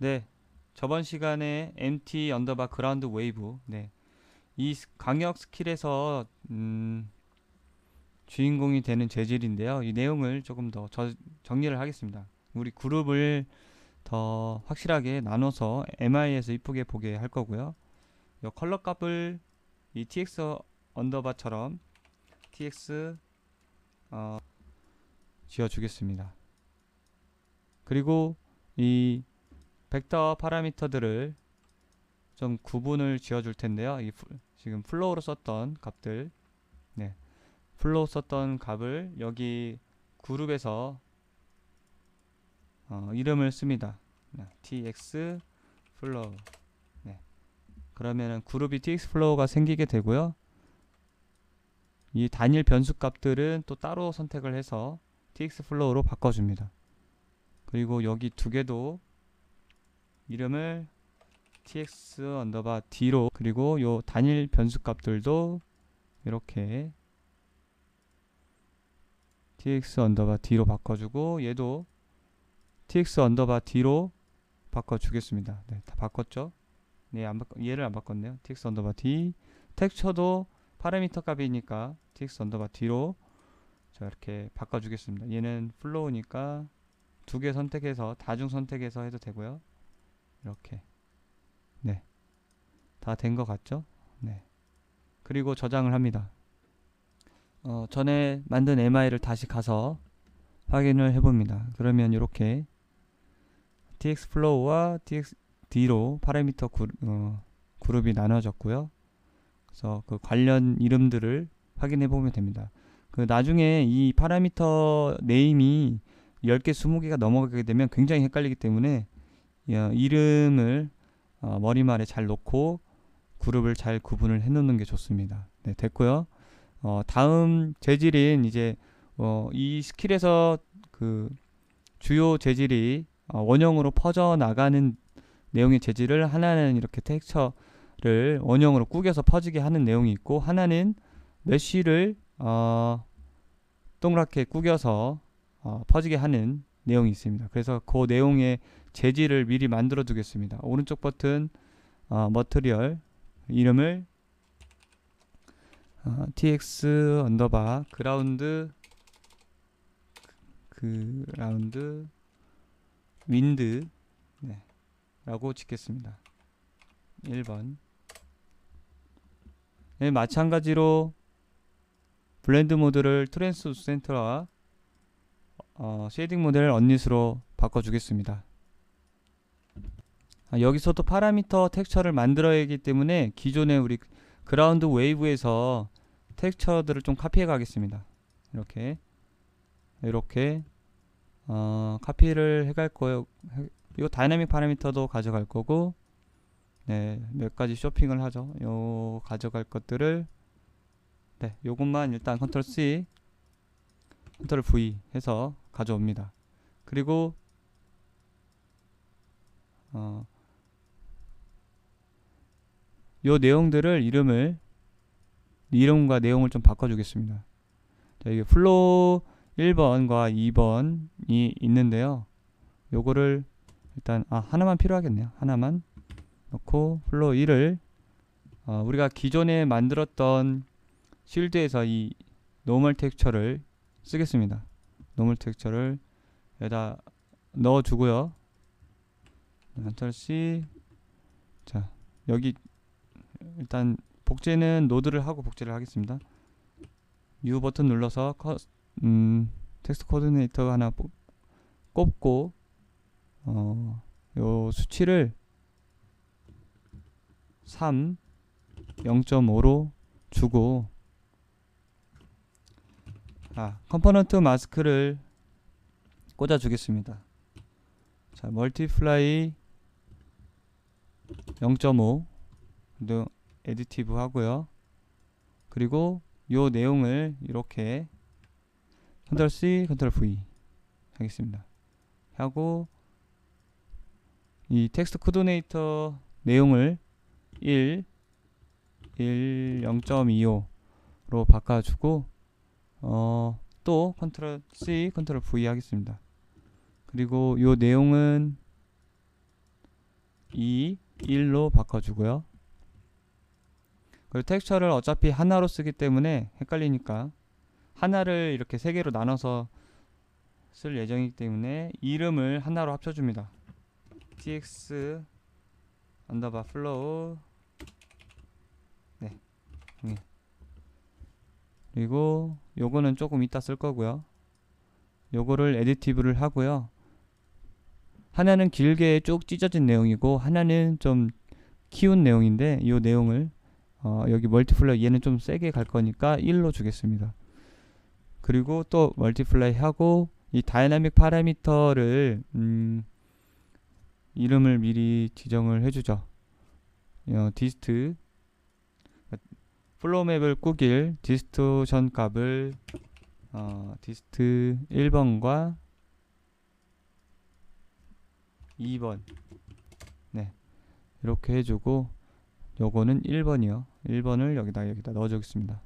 네. 저번 시간에 MT 언더바 그라운드 웨이브. 네. 이 스- 강력 스킬에서 음, 주인공이 되는 재질인데요. 이 내용을 조금 더 저- 정리를 하겠습니다. 우리 그룹을 더 확실하게 나눠서 MI에서 이쁘게 보게 할 거고요. 이 컬러 값을 이 TX 언더바처럼 TX 어, 지어주겠습니다. 그리고 이 벡터 파라미터들을 좀 구분을 지어 줄 텐데요. 이 프- 지금 플로우로 썼던 값들, 네, 플로우 썼던 값을 여기 그룹에서 어, 이름을 씁니다. 네, tx 플로우. 네. 그러면은 그룹이 tx 플로우가 생기게 되고요. 이 단일 변수 값들은 또 따로 선택을 해서 tx 플로우로 바꿔줍니다. 그리고 여기 두 개도 이름을 tx 언더바 d로 그리고 요 단일 변수 값들도 이렇게 tx 언더바 d로 바꿔주고 얘도 tx 언더바 d로 바꿔주겠습니다. 네, 다 바꿨죠? 네, 안 바꿔, 얘를 안 바꿨네요. tx 언더바 d 텍스처도 파라미터 값이니까 tx 언더바 d로 자 이렇게 바꿔주겠습니다. 얘는 플로우니까 두 개 선택해서 다중 선택해서 해도 되고요. 이렇게 네, 다 된 것 같죠? 네. 그리고 저장을 합니다. 어, 전에 만든 MI를 다시 가서 확인을 해봅니다. 그러면 이렇게 txflow와 txd로 파라미터 그, 어, 그룹이 나눠졌고요. 그래서 그 관련 이름들을 확인해 보면 됩니다. 그 나중에 이 파라미터 네임이 10개, 20개가 넘어가게 되면 굉장히 헷갈리기 때문에 어, 이름을 어, 머리말에 잘 놓고 그룹을 잘 구분을 해 놓는 게 좋습니다. 네, 됐고요. 어, 다음 재질인 이제 어, 이 스킬에서 그 주요 재질이 어, 원형으로 퍼져 나가는 내용의 재질을 하나는 이렇게 텍스처를 원형으로 꾸겨서 퍼지게 하는 내용이 있고 하나는 메쉬를 어, 동그랗게 꾸겨서 어, 퍼지게 하는 내용이 있습니다. 그래서 그 내용의 재질을 미리 만들어 두겠습니다. 오른쪽 버튼 어, 머트리얼 이름을 어, tx 언더바 그라운드 그라운드 윈드 네, 라고 짓겠습니다. 1번 네, 마찬가지로 블렌드 모드를 트랜스 센터와 어, 쉐이딩 모델 언닛으로 바꿔주겠습니다. 아, 여기서도 파라미터 텍스처를 만들어야 하기 때문에 기존의 우리 그라운드 웨이브에서 텍스처들을 좀 카피해 가겠습니다. 이렇게 이렇게 어, 카피를 해갈 거예요. 이 다이나믹 파라미터도 가져갈 거고 네, 몇 가지 쇼핑을 하죠. 요 가져갈 것들을 네, 요것만 일단 컨트롤 C 컨트롤 V 해서 가져옵니다. 그리고 어, 요 내용들을 이름을 이름과 내용을 좀 바꿔주겠습니다. 자, 이게 플로우 1번과 2번이 있는데요. 요거를 일단 아 하나만 필요하겠네요. 하나만 넣고 플로우 1을 어, 우리가 기존에 만들었던 실드에서 이 노멀 텍스처를 쓰겠습니다. 노멀 텍스처를 여기다 넣어주고요. 컨트롤 C 자 여기 일단 복제는 노드를 하고 복제를 하겠습니다. U 버튼 눌러서 커, 음, 텍스트 코디네이터 하나 뽑, 꼽고 어, 요 수치를 3 0.5로 주고 아 컴포넌트 마스크를 꽂아 주겠습니다. 자 멀티플라이 0.5도 에디티브 하고요. 그리고 요 내용을 이렇게 컨트롤 C, 컨트롤 V 하겠습니다. 하고 이 텍스트 코디네이터 내용을 1, 1, 0.25로 바꿔주고 어, 또 컨트롤 C, 컨트롤 V 하겠습니다. 그리고 요 내용은 2, 1로 바꿔주고요. 그리고 텍스처를 어차피 하나로 쓰기 때문에 헷갈리니까 하나를 이렇게 세 개로 나눠서 쓸 예정이기 때문에 이름을 하나로 합쳐줍니다. tx 언더바 플로우 네 네. 그리고 요거는 조금 이따 쓸 거고요. 요거를 에디티브를 하고요. 하나는 길게 쭉 찢어진 내용이고 하나는 좀 키운 내용인데 이 내용을 어, 여기 멀티플라이 얘는 좀 세게 갈 거니까 1로 주겠습니다. 그리고 또 멀티플라이 하고 이 다이나믹 파라미터를 음, 이름을 미리 지정을 해주죠. 어, 디스트 플로우 맵을 꾸길 디스토션 값을 어, 디스트 1번과 2번 네 이렇게 해주고 요거는 1번이요 1번을 여기다 여기다 넣어주겠습니다.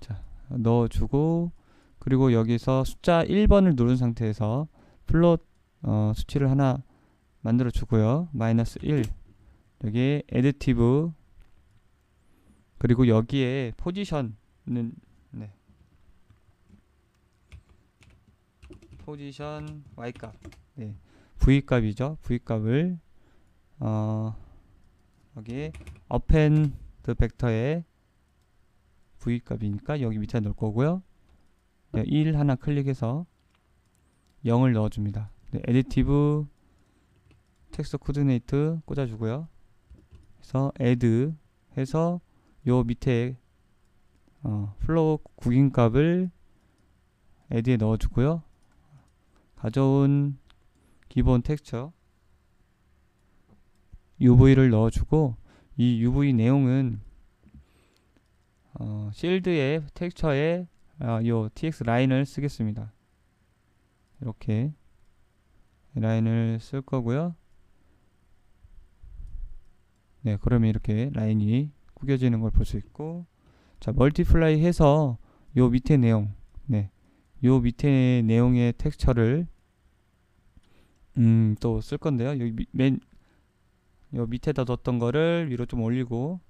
자 넣어주고 그리고 여기서 숫자 1번을 누른 상태에서 플롯 어, 수치를 하나 만들어 주고요. 마이너스 1 여기에 에디티브 그리고 여기에 포지션은 네. 포지션 y값. 네. V값이죠. V값을 어 여기에 append 벡터에 v값이니까 여기 밑에 넣을 거고요. 네, 1 하나 클릭해서 0을 넣어줍니다. 네, additive 텍스트 코디네이트 꽂아주고요. 그래서 add 해서 요 밑에 어, 플로우 구김값을 add에 넣어주고요. 가져온 기본 텍스처 UV를 넣어주고 이 UV 내용은 어, 실드의 텍스처에 어, 요 TX 라인을 쓰겠습니다. 이렇게 라인을 쓸 거고요. 네, 그러면 이렇게 라인이 구겨지는 걸 볼 수 있고 자, 멀티플라이 해서 요 밑에 내용 네. 요 밑에 내용의 텍스처를 음, 또 쓸 건데요. 여기 미, 맨, 요 밑에다 뒀던 거를 위로 좀 올리고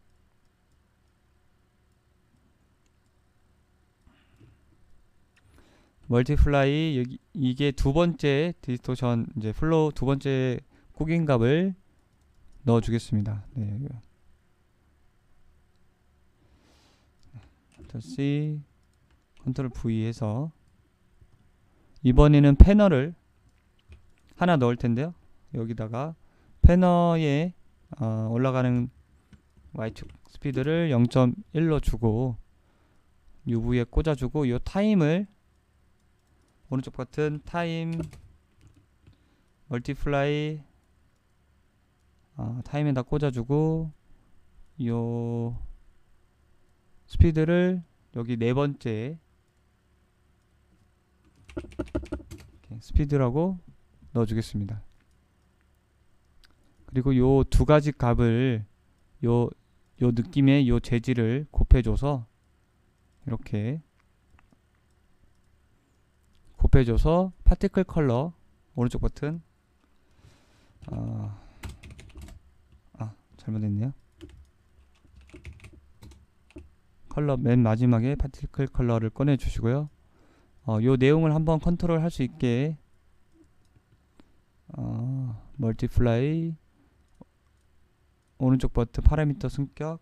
멀티플라이 여기 이게 두 번째 디스토션 이제 플로우 두 번째 구긴값을 넣어 주겠습니다. 네. 컨트롤 컨트롤 V 해서 이번에는 패널을 하나 넣을 텐데요. 여기다가 패너에 어, 올라가는 y축 스피드를 0.1로 주고 UV에 꽂아주고 이 타임을 오른쪽 버튼 타임 멀티플라이 어, 타임에다 꽂아주고 요 스피드를 여기 네 번째 스피드라고 넣어주겠습니다. 그리고 요 두 가지 값을 요, 요 느낌의 요 재질을 곱해줘서 이렇게 곱해줘서 파티클 컬러 오른쪽 버튼. 아, 아 잘못했네요. 컬러 맨 마지막에 파티클 컬러를 꺼내 주시고요. 어, 요 내용을 한번 컨트롤 할 수 있게 어, 멀티플라이 오른쪽 버튼 파라미터 승격.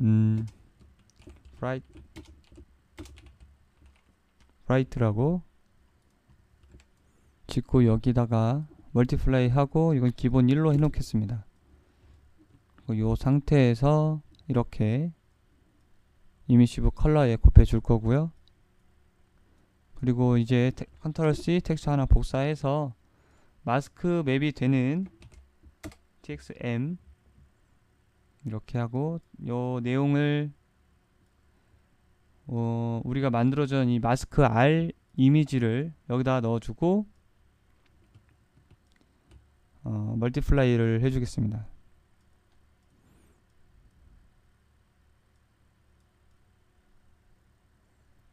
음 브라이트 브라이트라고. 짓고 여기다가 멀티플라이 하고 이건 기본 1로 해놓겠습니다. 이 상태에서 이렇게 이미시브 컬러에 곱해 줄 거고요. 그리고 이제 컨트롤 C 텍스트 하나 복사해서 마스크 맵이 되는 txm 이렇게 하고 요 내용을 어, 우리가 만들어준 이 마스크 R 이미지를 여기다 넣어주고 어, 멀티플라이를 해주겠습니다.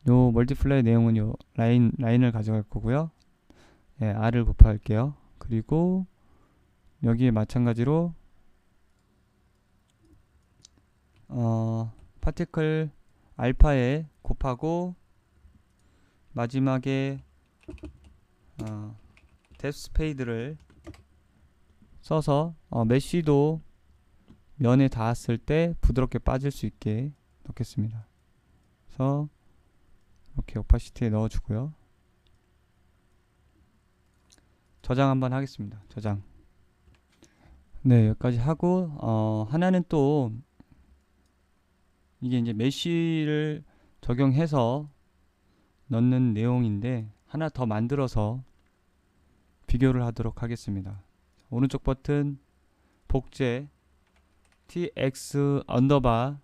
요 멀티플라이 내용은 요 라인 라인을 가져갈 거고요. 예, R을 곱할게요. 그리고 여기에 마찬가지로 어, 파티클 알파에 곱하고 마지막에 어, 뎁 스페이드를 써서 어, 메쉬도 면에 닿았을 때 부드럽게 빠질 수 있게 넣겠습니다. 그래서 이렇게 오파시티에 넣어주고요. 저장 한번 하겠습니다. 저장. 네, 여기까지 하고 어, 하나는 또 이게 이제 메쉬를 적용해서 넣는 내용인데 하나 더 만들어서 비교를 하도록 하겠습니다. 오른쪽 버튼 복제 tx 언더바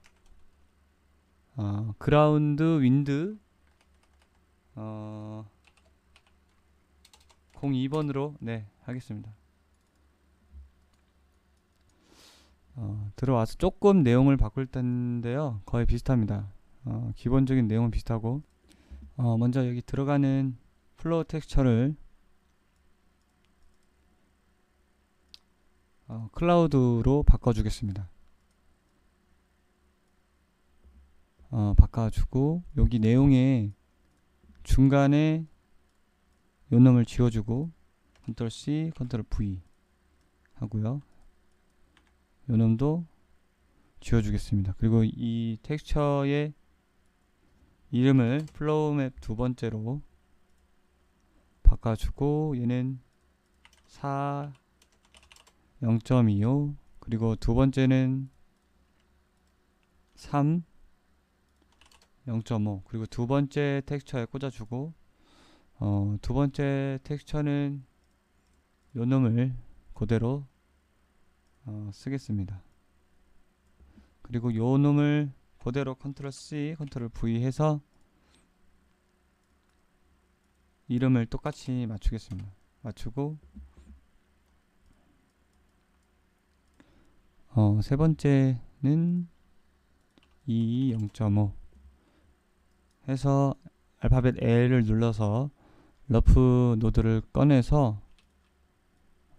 어, 그라운드 윈드 어, 02번으로 네 하겠습니다. 어, 들어와서 조금 내용을 바꿀 텐데요. 거의 비슷합니다. 어, 기본적인 내용은 비슷하고 어, 먼저 여기 들어가는 플로우 텍스처를 어, 클라우드로 바꿔주겠습니다. 어, 바꿔주고 여기 내용에 중간에 요 놈을 지워주고 컨트롤 C, 컨트롤 V 하고요. 요 놈도 지워주겠습니다. 그리고 이 텍스처의 이름을 플로우 맵 두 번째로 바꿔주고 얘는 4 0.25 그리고 두 번째는 3 0.5 그리고 두 번째 텍스처에 꽂아주고 어, 두 번째 텍스처는 요 놈을 그대로 어, 쓰겠습니다. 그리고 요 놈을 그대로 컨트롤 C, 컨트롤 V 해서 이름을 똑같이 맞추겠습니다. 맞추고 어, 세 번째는 2 0.5 해서 알파벳 L을 눌러서 러프 노드를 꺼내서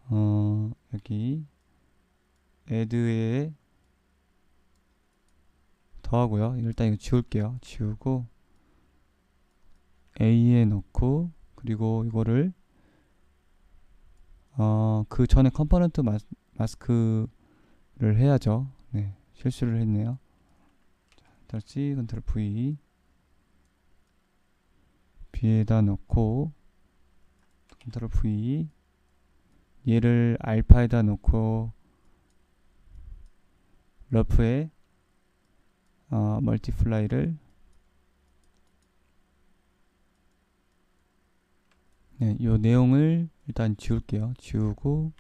어, 여기 add에 더하고요. 일단 이거 지울게요. 지우고 a에 넣고 그리고 이거를 어, 그 전에 컴포넌트 마스, 마스크를 해야죠. 네, 실수를 했네요. 컨트롤 C, 컨트롤 V B에다 넣고 컨트롤 V 얘를 알파에다 넣고 러프에 어, 멀티플라이를 네, 이 내용을 일단 지울게요. 지우고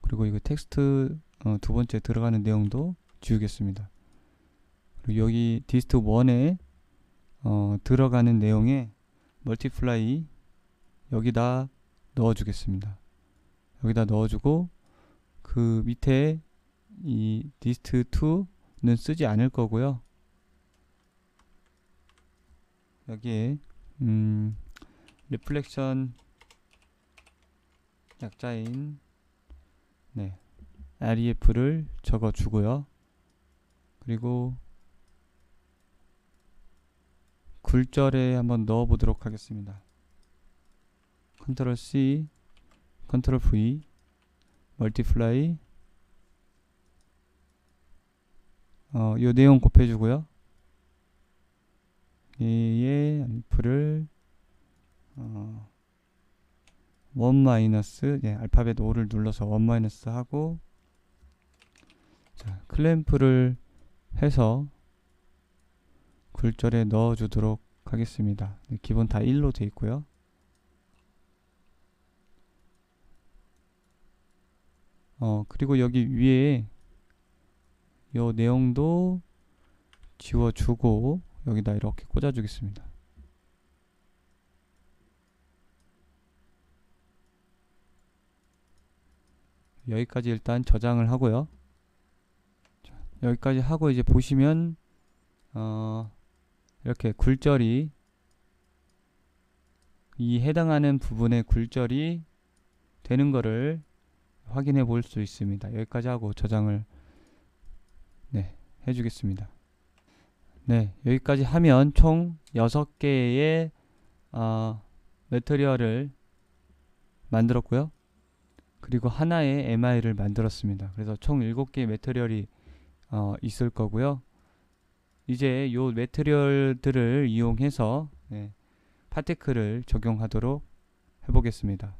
그리고 이거 텍스트 어, 두 번째 들어가는 내용도 지우겠습니다. 그리고 여기 디스트 1에 어, 들어가는 내용에 멀티플라이 여기다 넣어주겠습니다. 여기다 넣어주고 그 밑에 이 디스트 2는 쓰지 않을 거고요. 여기에 음, 리플렉션 약자인 네, REF를 적어 주고요. 그리고 굴절에 한번 넣어 보도록 하겠습니다. 컨트롤 C, 컨트롤 V, 멀티플라이 어, 요 내용 곱해주고요. 얘의 알프를 어, 1 마이너스 예, 알파벳 5를 눌러서 1 마이너스 하고 자, 클램프를 해서 굴절에 넣어 주도록 하겠습니다. 네, 기본 다 1로 돼 있고요. 어, 그리고 여기 위에 요 내용도 지워주고 여기다 이렇게 꽂아주겠습니다. 여기까지 일단 저장을 하고요. 자, 여기까지 하고 이제 보시면 어, 이렇게 굴절이 이 해당하는 부분의 굴절이 되는 거를 확인해 볼 수 있습니다. 여기까지 하고 저장을 네, 해주겠습니다. 네, 여기까지 하면 총 6개의 어, 매트리얼을 만들었고요. 그리고 하나의 MI를 만들었습니다. 그래서 총 7개의 매트리얼이 어, 있을 거고요. 이제 요 매트리얼들을 이용해서 네, 파티클을 적용하도록 해보겠습니다.